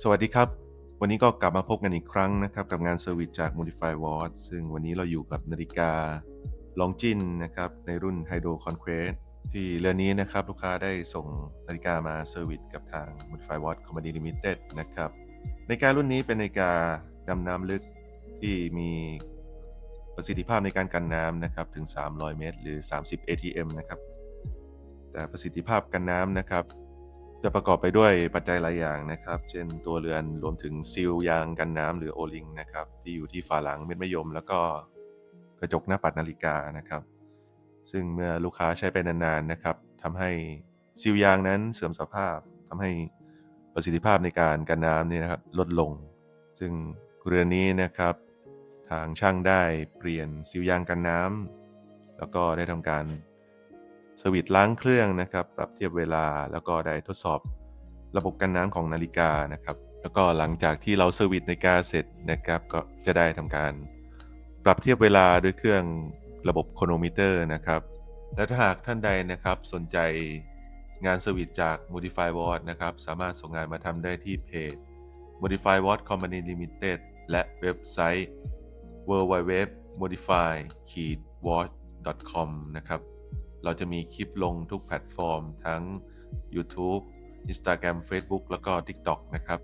สวัสดีครับ วันนี้ก็กลับมาพบกันอีกครั้งนะครับ กับงานเซอร์วิสจาก Modify Watch ซึ่งวันนี้เราอยู่กับนาฬิกา Longines นะครับ ในรุ่น Hydro Conquest ที่เรือนนี้นะครับลูกค้าได้ส่งนาฬิกามาเซอร์วิสกับทาง Modify Watch Company Limited นะครับนาฬิการุ่นนี้เป็นนาฬิกาดำน้ำลึกที่มีประสิทธิภาพในการกันน้ำนะครับถึง 300 เมตร หรือ 30 ATM นะครับแต่ประสิทธิภาพกันน้ำนะครับ จะประกอบไปด้วยปัจจัยหลายอย่างนะครับ เช่นตัวเรือนรวมถึงซีลยางกันน้ำหรือโอลิงนะครับ ที่อยู่ที่ฝาหลังเม็ดมะยม แล้วก็กระจกหน้าปัดนาฬิกานะครับ ซึ่งเมื่อลูกค้าใช้ไปนานๆนะครับทำให้ซีลยางนั้นเสื่อมสภาพทำให้ประสิทธิภาพในการกันน้ำนี่นะครับลดลง ซึ่งเรือนนี้นะครับทางช่างได้เปลี่ยนซีลยางกันน้ำแล้วก็ได้ทำการ สวิตช์ล้างเครื่องนะครับ ปรับเทียบเวลาแล้วก็ได้ทดสอบระบบกันน้ำของนาฬิกานะครับ แล้วก็หลังจากที่เราเซอร์วิสนาฬิกาเสร็จนะครับ ก็จะได้ทำการปรับเทียบเวลาด้วยเครื่องระบบโครโนมิเตอร์นะครับ และถ้าหากท่านใดนะครับสนใจงานเซอร์วิสจาก Modify Watch นะครับ สามารถส่งงานมาทำได้ที่เพจ Modify Watch Company Limited และเว็บไซต์ www.modify-watch.com นะครับ เราจะมีคลิปลงทุกแพลตฟอร์ม ทั้ง YouTube Instagram Facebook แล้วก็ TikTok นะครับ